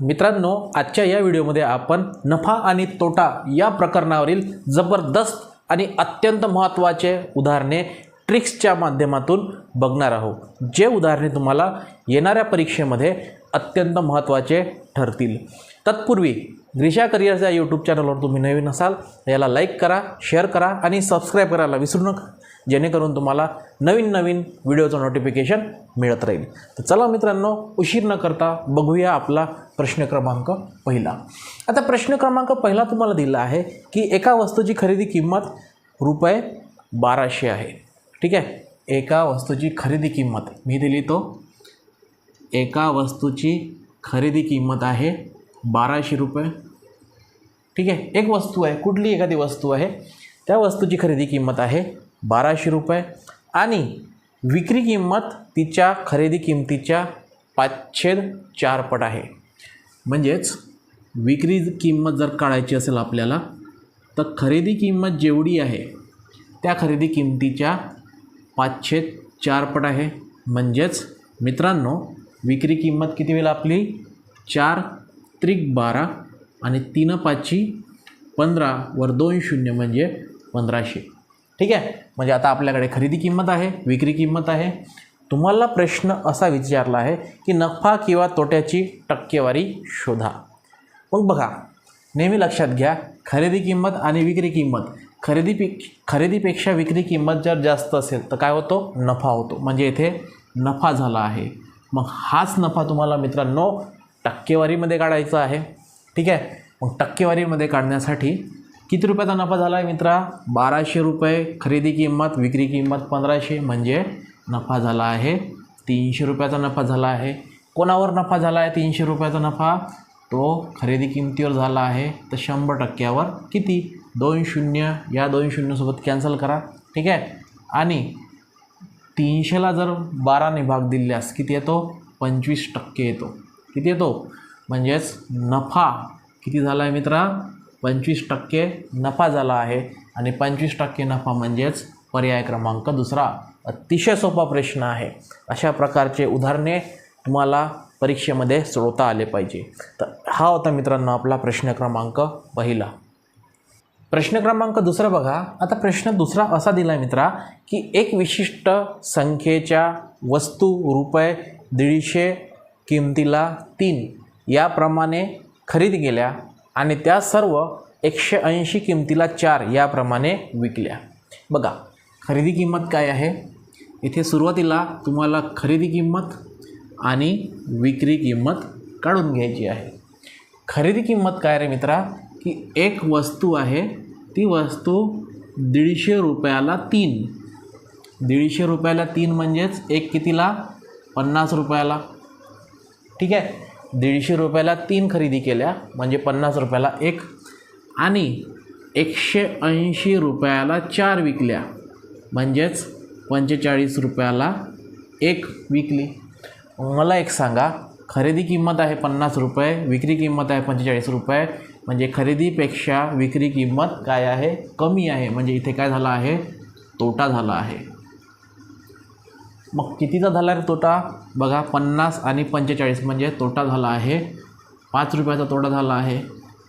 मित्रांनो आजच्या या व्हिडिओमध्ये आपण नफा आणि तोटा या प्रकरणावरील जबरदस्त आणि अत्यंत महत्त्वाचे उदाहरणे ट्रिक्सच्या माध्यमातून बघणार आहोत. जे उदाहरणे तुम्हाला येणाऱ्या परीक्षेमध्ये अत्यंत महत्त्वाचे ठरतील. तत्पूर्वी ग्रीषा करिअर्स या यूट्यूब चॅनलवर तुम्ही नवीन असाल याला लाईक करा शेअर करा आणि सबस्क्राईब करायला विसरू नका. जेणेकरून तुम्हाला नवीन नवीन व्हिडिओचं नोटिफिकेशन मिळत राहील. तर चला मित्रांनो उशीर न करता बघूया आपला प्रश्न क्रमांक पहिला. आता प्रश्न क्रमांक पहिला तुम्हाला दिला आहे की एका वस्तूची खरेदी किंमत रुपये बाराशे आहे. ठीक आहे? एका वस्तूची खरेदी किंमत. मी दिली तो. एका वस्तूची खरेदी किंमत आहे बाराशे रुपये. ठीक आहे? एक वस्तू आहे. कुठली एखादी वस्तू आहे? त्या वस्तूची खरेदी किंमत आहे बाराशे रुपये. आणि विक्री किंमत तिच्या खरेदी किंमतीच्या पाचशे चार पट आहे. म्हणजेच विक्री किंमत जर काढायची असेल आपल्याला तर खरेदी किंमत जेवढी आहे त्या खरेदी किंमतीच्या पाचशे चार पट आहे. म्हणजेच मित्रांनो विक्री किंमत किती होईल आपली? चार त्रिक बारा आणि तीन पाचशी पंधरा वर दोन शून्य म्हणजे पंधराशे. ठीक आहे? म्हणजे आता आपल्याकडे खरेदी किंमत आहे विक्री किंमत आहे. तुम्हाला प्रश्न असा विचारला आहे की नफा किंवा तोट्याची टक्केवारी शोधा. मग बघा नेहमी लक्षात घ्या खरेदी किंमत आणि विक्री किंमत. खरेदी खरेदीपेक्षा विक्री किंमत जर जास्त असेल तर काय होतो? नफा होतो. म्हणजे इथे नफा झाला आहे. मग हाच नफा तुम्हाला मित्रांनो टक्केवारीमध्ये काढायचा आहे. ठीक आहे? मग टक्केवारीमध्ये काढण्यासाठी किती रुपयाचा नफा झाला आहे मित्रा? बाराशे रुपये खरेदी किंमत विक्री किंमत पंधराशे म्हणजे नफा झाला आहे. तीनशे रुपयाचा नफा झाला आहे. कोणावर नफा झाला आहे तीनशे रुपयाचा नफा? तो खरेदी किंमतीवर झाला आहे. तर शंभर टक्क्यावर किती? दोन शून्य या दोन शून्यसोबत कॅन्सल करा. ठीक आहे? आणि तीनशेला जर बाराने भाग दिल्यास किती येतो? पंचवीस टक्के येतो. किती येतो? म्हणजेच नफा किती झाला आहे मित्रा? पंचवीस टक्के नफा झाला आहे आणि पंचवीस टक्के नफा म्हणजेच पर्याय क्रमांक दुसरा. अतिशय सोपा प्रश्न आहे. अशा प्रकारचे उदाहरणे तुम्हाला परीक्षेमध्ये सोडवता आले पाहिजे. तर हा होता मित्रांनो आपला प्रश्न क्रमांक पहिला. प्रश्न क्रमांक दुसरा बघा. आता प्रश्न दुसरा असा दिला आहे मित्रा की एक विशिष्ट संख्येच्या वस्तू रुपये दीडशे किमतीला तीन याप्रमाणे खरेदी केल्या. आणि त्या सर्व एकशे ऐंशी किमतीला चार याप्रमाणे विकल्या. बघा खरेदी किंमत काय आहे? इथे सुरुवातीला तुम्हाला खरेदी किंमत आणि विक्री किंमत काढून घ्यायची आहे. खरेदी किंमत काय रे मित्रा? की एक वस्तू आहे ती वस्तू दीडशे रुपयाला तीन. दीडशे रुपयाला तीन म्हणजेच एक कितीला? पन्नास रुपयाला. ठीक आहे? दीडशे रुपयाला तीन खरेदी केल्या म्हणजे पन्नास रुपयाला एक आणि एकशे ऐंशी रुपयाला चार विकल्या. म्हणजेच पंचेचाळीस रुपयाला एक विकली. मला एक सांगा खरेदी किंमत आहे पन्नास रुपये विक्री किंमत आहे पंचेचाळीस रुपये म्हणजे खरेदीपेक्षा विक्री किंमत काय आहे? कमी आहे. म्हणजे इथे काय झालं आहे? तोटा झाला आहे. मग कितीचा झाला रे तोटा? बघा पन्नास आणि पंचेचाळीस म्हणजे तोटा झाला आहे. पाच रुपयाचा तोटा झाला आहे.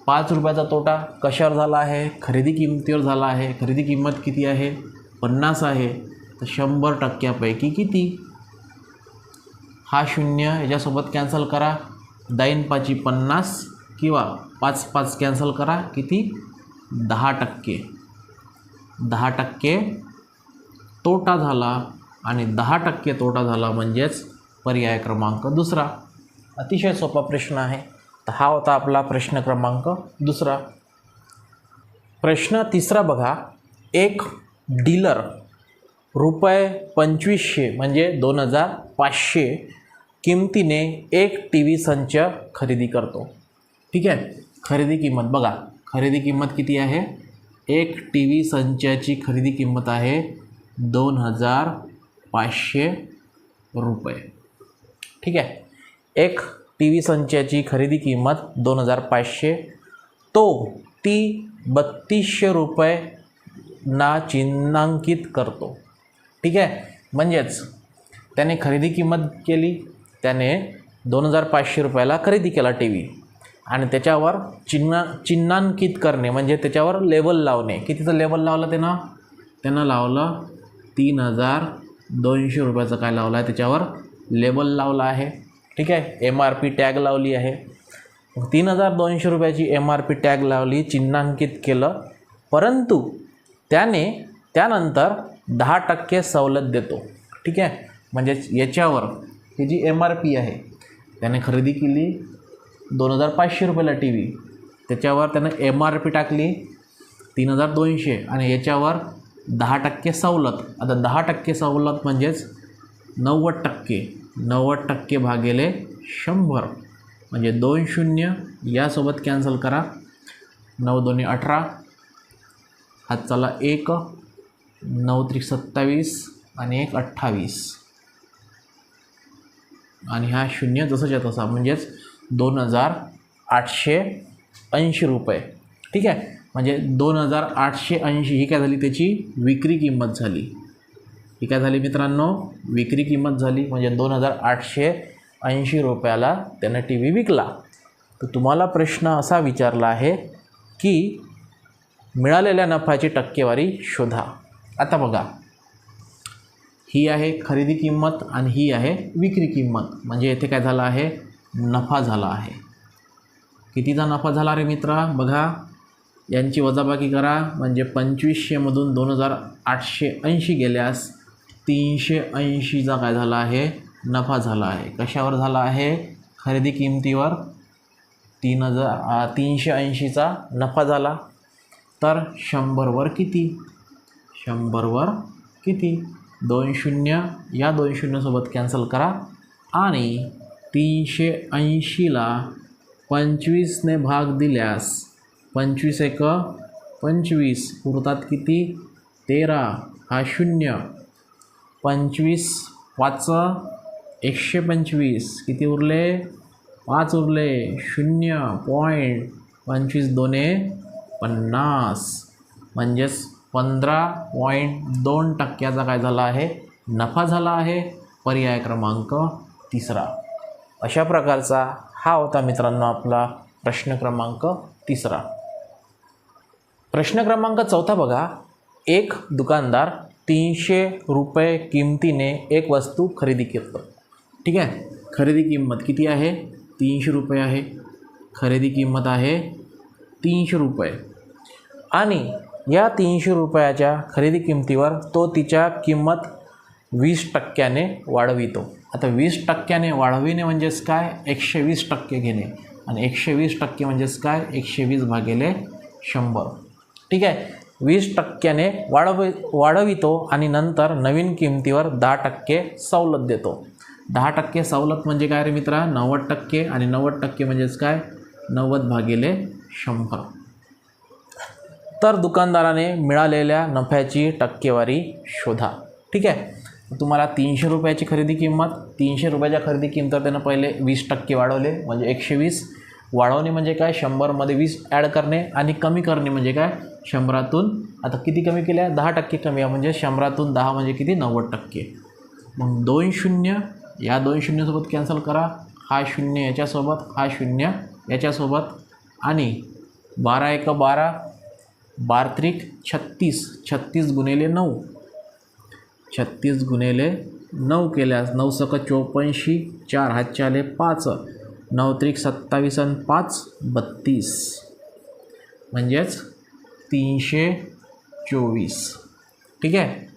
पाच रुपयाचा तोटा कशावर झाला आहे? खरेदी किंमतीवर झाला आहे. खरेदी किंमत किती आहे? पन्नास आहे. तर शंभर टक्क्यापैकी किती? हा शून्य याच्यासोबत कॅन्सल करा. दाईन पाची पन्नास किंवा पाच पाच कॅन्सल करा. किती? दहा टक्के. दहा टक्के तोटा झाला. आणि दहा टक्के तोटा झाला म्हणजेच पर्याय क्रमांक दुसरा. अतिशय सोपा प्रश्न आहे. तर हा होता आपला प्रश्न क्रमांक दुसरा. प्रश्न तिसरा बघा. एक डीलर रुपये पंचवीसशे म्हणजे दोन हजार पाचशे किमतीने एक टी व्ही संच खरेदी करतो. ठीक आहे? खरेदी किंमत बघा. खरेदी किंमत किती आहे? एक टी व्ही संचाची खरेदी किंमत आहे दोन हजार पाचशे रुपये. ठीक आहे? एक टी व्ही संचाची खरेदी किंमत दोन हजार पाचशे. तो ती बत्तीसशे रुपये ना चिन्हांकित करतो. ठीक आहे? म्हणजेच त्याने खरेदी किंमत केली त्याने दोन हजार पाचशे रुपयाला खरेदी केला टी व्ही आणि त्याच्यावर चिन्ह चिन्हांकित करणे म्हणजे त्याच्यावर लेबल लावणे. कितीचं लेबल लावलं त्यानं? त्यानं लावलं तीन हजार दोनशे रुपयाचं काय लावलं आहे त्याच्यावर? लेबल लावला आहे. ठीक आहे? एम आर पी टॅग लावली आहे. तीन हजार दोनशे रुपयाची एम आर पी टॅग लावली चिन्हांकित केलं. परंतु त्याने त्यानंतर दहा टक्के सवलत देतो. ठीक आहे? म्हणजेच याच्यावर ही जी एम आर पी आहे त्याने खरेदी केली दोन हजार पाचशे रुपयाला टी व्ही त्याच्यावर त्यानं एम आर पी टाकली तीन हजार दोनशे आणि याच्यावर दहा टक्के सवलत. आता दहा टक्के सवलत म्हणजेच नव्वद टक्के. नव्वद टक्के भागेले शंभर. म्हणजे दोन शून्य यासोबत कॅन्सल करा. नऊ दोन्ही अठरा. हात चला एक. नऊ त्रिक सत्तावीस आणि एक अठ्ठावीस. आणि हा शून्य जसंच्या तसा म्हणजेच दोन हजार आठशे ऐंशी रुपये. ठीक आहे? म्हणजे दोन हजार आठशे ऐंशी ही काय झाली? त्याची विक्री किंमत झाली. ही काय झाली मित्रांनो? विक्री किंमत झाली. म्हणजे दोन हजार आठशे ऐंशी रुपयाला त्यानं टी व्ही विकला. तर तुम्हाला प्रश्न असा विचारला आहे की मिळालेल्या नफ्याची टक्केवारी शोधा. आता बघा. ही आहे खरेदी किंमत आणि ही आहे विक्री किंमत. म्हणजे येथे काय झालं आहे? नफा झाला आहे. कितीचा नफा झाला रे मित्रा? बघा. यांची वजाबाकी करा. म्हणजे पंचवीसशेमधून दोन हजार आठशे ऐंशी गेल्यास तीनशे ऐंशीचा काय झाला आहे? नफा झाला आहे. कशावर झाला आहे? खरेदी किमतीवर तीन हजार तीनशे ऐंशीचा नफा झाला. तर शंभरवर किती? शंभरवर किती? दोन शून्य या दोन शून्यसोबत कॅन्सल करा. आणि तीनशे ऐंशीला पंचवीसने भाग दिल्यास पंचवीस एक पंचवीस उरतात किती? तेरा हा शून्य. पंचवीस पाच एकशे पंचवीस. किती उरले? पाच उरले. शून्य पॉईंट पंचवीस दोने पन्नास. म्हणजेच पंधरा पॉईंट दोन टक्क्याचा काय झाला आहे? नफा झाला आहे. पर्याय क्रमांक तिसरा. अशा प्रकारचा हा होता मित्रांनो आपला प्रश्न क्रमांक तिसरा. प्रश्न क्रमांक चौथा बघा. एक दुकानदार तीनशे रुपये किमतीने एक वस्तू खरेदी करतो. ठीक आहे? खरेदी किंमत किती आहे? तीनशे रुपये आहे. खरेदी किंमत आहे तीनशे रुपये. आणि या तीनशे रुपयाच्या खरेदी किमतीवर तो तिच्या किंमत वीस टक्क्याने वाढवितो. आता वीस टक्क्याने वाढविणे म्हणजेच काय? एकशे वीस टक्के घेणे. आणि एकशे वीस टक्के म्हणजेच काय? एकशे वीस भागिले शंभर. ठीक आहे? वीस टक्क्याने वाढव वाढवितो आणि नंतर नवीन किमतीवर दहा टक्के सवलत देतो. दहा टक्के सवलत म्हणजे काय रे मित्रा? नव्वद टक्के आणि नव्वद टक्के म्हणजेच काय? नव्वद भागिले शंभर. तर दुकानदाराने मिळालेल्या नफ्याची टक्केवारी शोधा. ठीक आहे? तुम्हाला तीनशे रुपयाची खरेदी किंमत तीनशे रुपयाच्या खरेदी किंमतीवर त्यानं पहिले वीस टक्के वाढवले म्हणजे एकशे वीस. वाढवणे म्हणजे काय? शंभरमध्ये वीस ॲड करणे आणि कमी करणे म्हणजे काय? शंभरातून आता किती कमी केल्या? दहा टक्के कमी आहे. म्हणजे शंभरातून दहा म्हणजे किती? नव्वद टक्के. मग दोन शून्य या दोन शून्यसोबत कॅन्सल करा. हा शून्य याच्यासोबत हा शून्य याच्यासोबत. आणि बारा एक बारा बारत्रिक छत्तीस छत्तीस गुणिले नऊ. छत्तीस गुणिले नऊ केल्यास नऊ सक चौपऐंशी चार हातचे आले पाच. नऊ त्रिक सत्तावीस आणि पाच बत्तीस. म्हणजेच तीनशे चोवीस. ठीक आहे?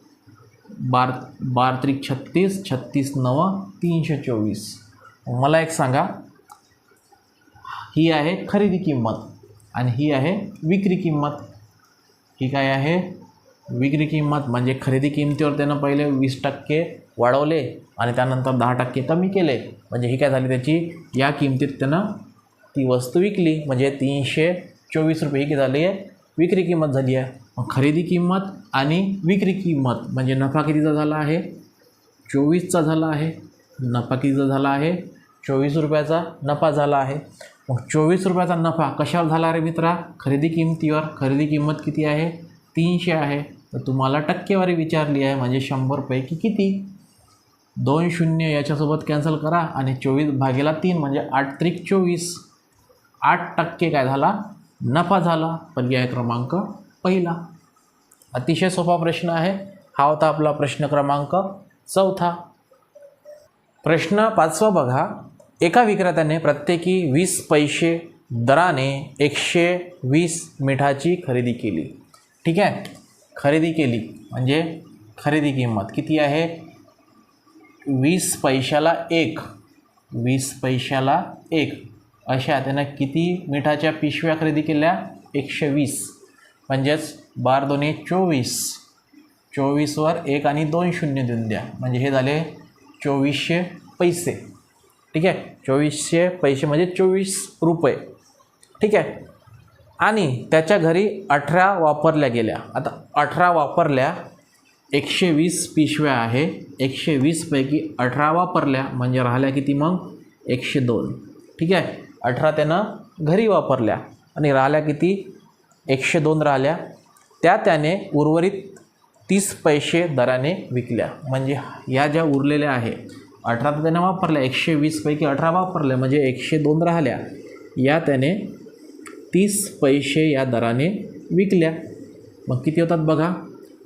बार बार त्रिक छत्तीस छत्तीस नव तीनशे चोवीस. मला एक सांगा. ही आहे खरेदी किंमत आणि ही आहे विक्री किंमत. ही काय आहे? विक्री किंमत म्हणजे खरेदी किंमतीवर त्यानं पहिले वीस टक्के वाढवले आणि त्यानंतर दहा टक्के कमी केले. म्हणजे ही काय झाली त्याची? या किमतीत त्यानं ती वस्तू विकली. म्हणजे तीनशे चोवीस रुपये ही किती झाली आहे. विक्री किंमत झाली आहे. मग खरेदी किंमत आणि विक्री किंमत म्हणजे नफा कितीचा झाला आहे? चोवीसचा झाला आहे. नफा कितीचा झाला आहे? चोवीस रुपयाचा नफा झाला आहे. मग चोवीस रुपयाचा नफा कशावर झाला रे मित्रा? खरेदी किंमतीवर. खरेदी किंमत किती आहे? तीनशे आहे. तर तुम्हाला टक्केवारी विचारली आहे म्हणजे शंभरपैकी किती? दोन शून्य याच्यासोबत कॅन्सल करा आणि चोवीस भागेला तीन म्हणजे आठ त्रिक चोवीस. आठ टक्के काय झाला? नफा झाला पर्याय क्रमांक पहिला. अतिशय सोपा प्रश्न आहे. हा होता आपला प्रश्न क्रमांक चौथा. प्रश्न पाचवा बघा. एका विक्रेत्याने प्रत्येकी वीस पैसे दराने एकशे वीस मिठाची खरेदी केली. ठीक आहे? खरेदी केली. म्हणजे खरेदी किंमत किती आहे? वीस पैशाला एक. वीस पैशाला एक. अशा त्यानं किती मिठाच्या पिशव्या खरेदी केल्या? एकशे वीस. म्हणजेच बार दोन्ही चोवीस. चोवीसवर एक आणि दोन शून्य देऊन द्या. म्हणजे हे झाले चोवीसशे पैसे. ठीक आहे? चोवीसशे पैसे म्हणजे चोवीस रुपये. ठीक आहे? आणि त्याच्या घरी अठरा वापरल्या गेल्या. आता अठरा वापरल्या एकशे वीस पिशव्या आहे. एकशे वीसपैकी अठरा वापरल्या. म्हणजे राहिल्या किती मग? एकशे दोन. ठीक आहे? अठरा त्यानं घरी वापरल्या आणि राहिल्या किती? एकशे दोन राहिल्या. त्या त्याने उर्वरित तीस पैसे दराने विकल्या. म्हणजे या ज्या उरलेल्या आहे अठरा तर त्याने वापरल्या एकशे वीसपैकी अठरा वापरल्या म्हणजे एकशे दोन राहिल्या. या त्याने तीस पैसे या दराने विकल्या. मग किती होतात बघा?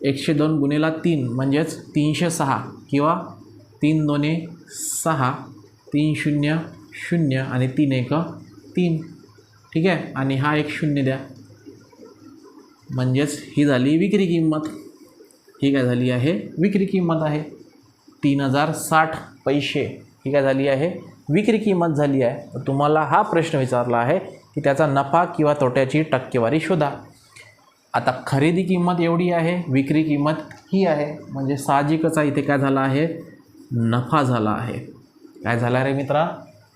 एकशे दोन गुन्हेला तीन म्हणजेच तीनशे सहा किंवा तीन दोन्ही सहा तीन शून्य शून्य आणि तीन एक तीन. ठीक आहे? आणि हा एक शून्य द्या. म्हणजेच ही झाली विक्री किंमत. ही काय झाली आहे? विक्री किंमत आहे. तीन हजार साठ पैसे. ही काय झाली आहे? विक्री किंमत झाली आहे. तर तुम्हाला हा प्रश्न विचारला आहे की त्याचा नफा किंवा तोट्याची टक्केवारी शोधा. आता खरेदी किंमत एवढी आहे विक्री किंमत ही आहे. म्हणजे साहजिकचा इथे काय झाला आहे? नफा झाला आहे. काय झाला रे मित्रा?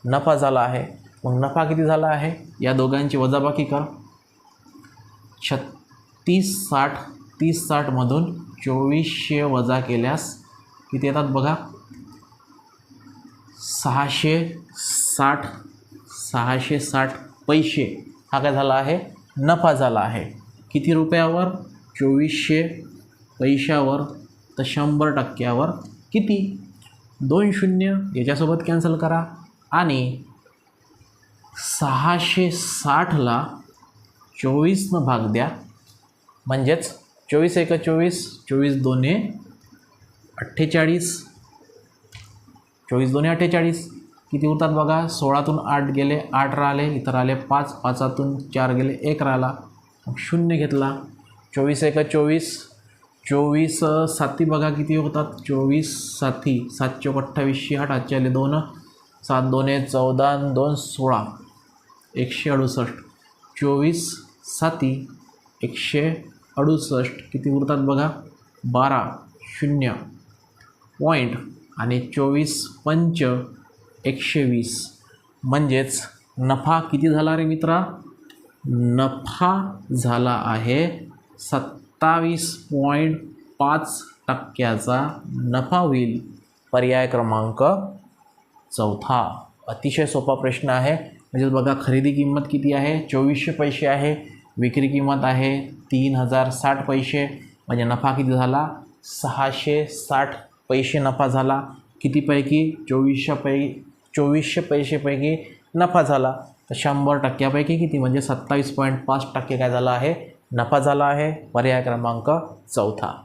नफा झाला आहे. मग नफा किती झाला आहे? या दोघांची वजाबाकी करा. छत्तीस साठ तीस साठमधून चोवीसशे वजा केल्यास किती येतात बघा? सहाशे साठ सहाशे साठ पैसे. हा काय झाला आहे? नफा झाला आहे. किती रुपयावर? चोवीसशे पैशावर. तर शंभर टक्क्यावर किती? दोन शून्य. याच्यासोबत कॅन्सल करा. आणि सहाशे साठला चोवीसनं भाग द्या. म्हणजेच चोवीस एक चोवीस चोवीस दोन्ही अठ्ठेचाळीस. चोवीस दोन्ही अठ्ठेचाळीस. किती उरतात बघा? सोळातून आठ गेले आठ राहिले इतर आले पाच पाचातून चार गेले एक राहिला. मग शून्य घेतला. चोवीस एक चोवीस चोवीस साती बघा किती होतात? चोवीस साती सात चौक अठ्ठावीसशे आठ आजचे आले दोन. सात दोन चौदा दोन सोळा एकशे अडुसष्ट चोवीस साती एकशे अडुसष्ट. किती उरतात बघा? बारा शून्य. पॉईंट आणि चोवीस पंच एकशे वीस. म्हणजेच नफा किती झाला रे मित्रा? नफा झाला आहे सत्तावीस पॉईंट पाच टक्क्याचा. नफा होईल पर्याय क्रमांक चौथा अतिशय सोपा प्रश्न आहे. म्हणजेच बघा खरेदी किंमत किती आहे? चोवीसशे पैसे आहे. विक्री किंमत आहे तीन हजार साठ पैसे. म्हणजे नफा किती झाला? सहाशे साठ पैसे नफा झाला. कितीपैकी? चोवीसशे पै चोवीसशे पैसेपैकी नफा झाला. तर शंभर टक्क्यापैकी किती? म्हणजे सत्तावीस पॉईंट पाच टक्के काय झाला आहे? नफा झाला आहे. पर्याय क्रमांक चौथा.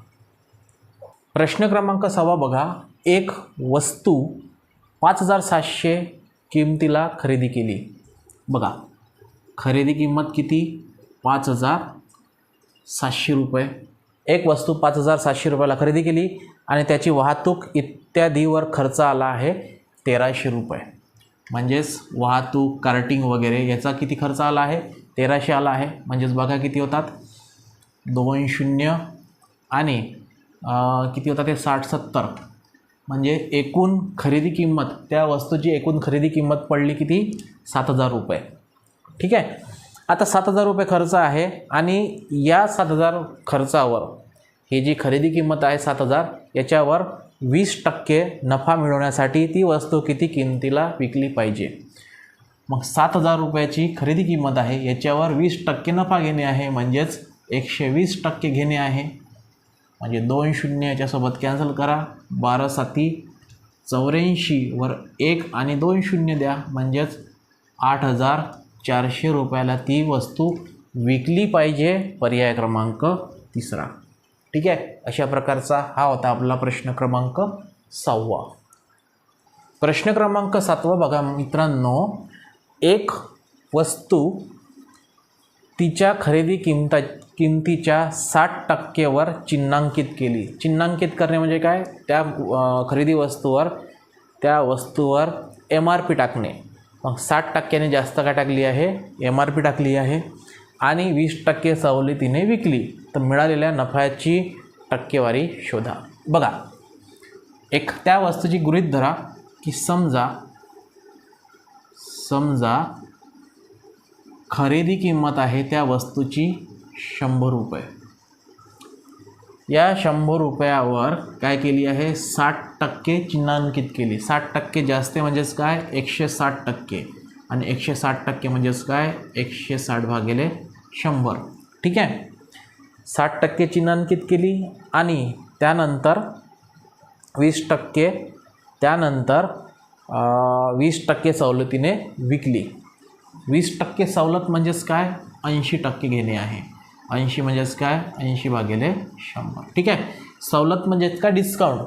प्रश्न क्रमांक सवा बघा. एक वस्तू पाच हजार सातशे किमतीला खरेदी केली. बघा खरेदी किंमत किती? पाच हजार सातशे रुपये. एक वस्तू पाच हजार सातशे रुपयाला खरेदी केली आणि त्याची वाहतूक इत्यादीवर खर्च आला आहे तेराशे रुपये. म्हणजेच वाहतूक कार्टिंग वगैरे याचा किती खर्च आला आहे? तेराशे आला आहे. म्हणजेच बघा किती होतात? दोन शून्य आणि किती होतात? ते साठ सत्तर. म्हणजे एकूण खरेदी किंमत त्या वस्तूची एकूण खरेदी किंमत पडली किती? सात हजार रुपये. ठीक आहे? आता सात हजार रुपये खर्च आहे आणि या सात हजार खर्चावर ही जी खरेदी किंमत आहे सात हजार याच्यावर वीस टक्के नफा मिळवण्यासाठी ती वस्तू किती किमतीला विकली पाहिजे? मग सात हजार रुपयाची खरेदी किंमत आहे याच्यावर वीस टक्के नफा घेणे आहे म्हणजेच एकशे वीस टक्के घेणे आहे. म्हणजे दोन शून्य याच्यासोबत कॅन्सल करा. बारा साती चौऱ्याऐंशीवर एक आणि दोन शून्य द्या. म्हणजेच आठ हजार चारशे रुपयाला ती वस्तू विकली पाहिजे. पर्याय क्रमांक तिसरा. ठीक आहे? अशा प्रकारचा हा होता आपला प्रश्न क्रमांक सहावा. प्रश्न क्रमांक सातवा बघा मित्रांनो. एक वस्तू तिच्या खरेदी किंमता किमतीच्या साठ टक्केवर चिन्हांकित केली. चिन्हांकित करणे म्हणजे काय? त्या खरेदी वस्तूवर त्या वस्तूवर एम आर पी टाकणे. मग साठ टक्क्याने जास्त काय टाकली आहे? एम आर पी टाकली आहे. आणि वीस टक्के सवलतीने विकली. तर मिळालेल्या नफ्याची टक्केवारी शोधा. बघा एक त्या वस्तूची गृहित धरा की समजा समजा खरेदी किंमत आहे त्या वस्तूची शंभर रुपये. या शंभर रुपयावर काय केली आहे? साठ टक्के चिन्हांकित केली. साठ टक्के जास्त म्हणजेच काय? एकशे साठ टक्के. आणि एकशे साठ टक्के म्हणजेच काय? एकशे साठ भागिले शंभर. ठीक आहे? साठ टक्के चिन्हांकित केली आणि त्यानंतर वीस टक्के त्यानंतर वीस टक्के सवलतीने विकली. वीस टक्के सवलत म्हणजेच काय? ऐंशी टक्के घेणे आहे. ऐंशी म्हणजेच काय? ऐंशी भागिले शंभर. ठीक आहे? सवलत म्हणजेच काय? डिस्काउंट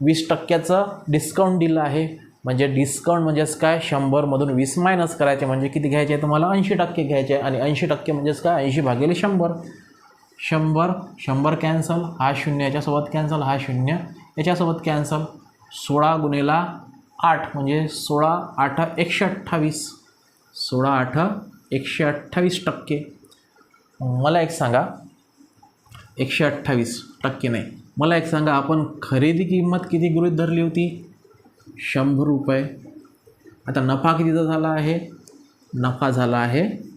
वीस टक्क्याचं डिस्काउंट दिलं आहे. म्हणजे डिस्काउंट म्हणजेच काय? शंभरमधून वीस मायनस करायचे म्हणजे किती घ्यायचे आहे तुम्हाला? ऐंशी टक्के घ्यायचे. आहे आणि ऐंशी टक्के म्हणजेच काय? ऐंशी भागिले शंभर. शंभर शंभर कॅन्सल हा शून्य याच्यासोबत कॅन्सल हा शून्य याच्यासोबत कॅन्सल सोळा गुणेला आठ म्हणजे सोळा आठ एकशे अठ्ठावीस सोळा आठ एकशे अठ्ठावीस टक्के. मला एक सांगा. एकशे अठ्ठावीस टक्के नाही. मला एक सांगा आपण खरेदी किंमत किती गृहीत धरली होती? शंभर रुपये. आता नफा कितीचा झाला आहे? नफा झाला आहे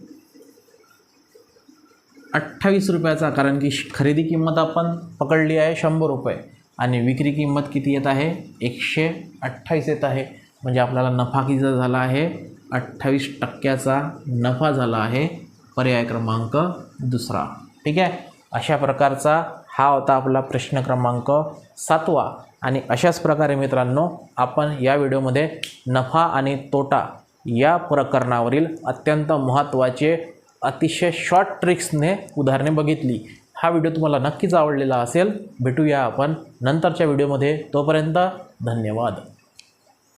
अठ्ठावीस रुपयाचा कारण की श- खरेदी किंमत आपण पकडली आहे शंभर रुपये. आणि विक्री किंमत किती येत आहे? एकशे अठ्ठावीस येत आहे. म्हणजे आपल्याला नफा कितीचा झाला आहे? अठ्ठावीस टक्क्याचा नफा झाला आहे. पर्याय क्रमांक दुसरा. ठीक आहे? अशा प्रकारचा हा होता आपला प्रश्न क्रमांक सातवा. आणि अशाच प्रकारे मित्रांनो आपण या व्हिडिओमध्ये नफा आणि तोटा या प्रकरणावरील अत्यंत महत्त्वाचे अतिशय शॉर्ट ट्रिक्सने उदाहरणे बघितली. हा व्हिडिओ तुम्हाला नक्कीच आवडलेला असेल. भेटूया आपण नंतरच्या व्हिडिओमध्ये. तोपर्यंत धन्यवाद.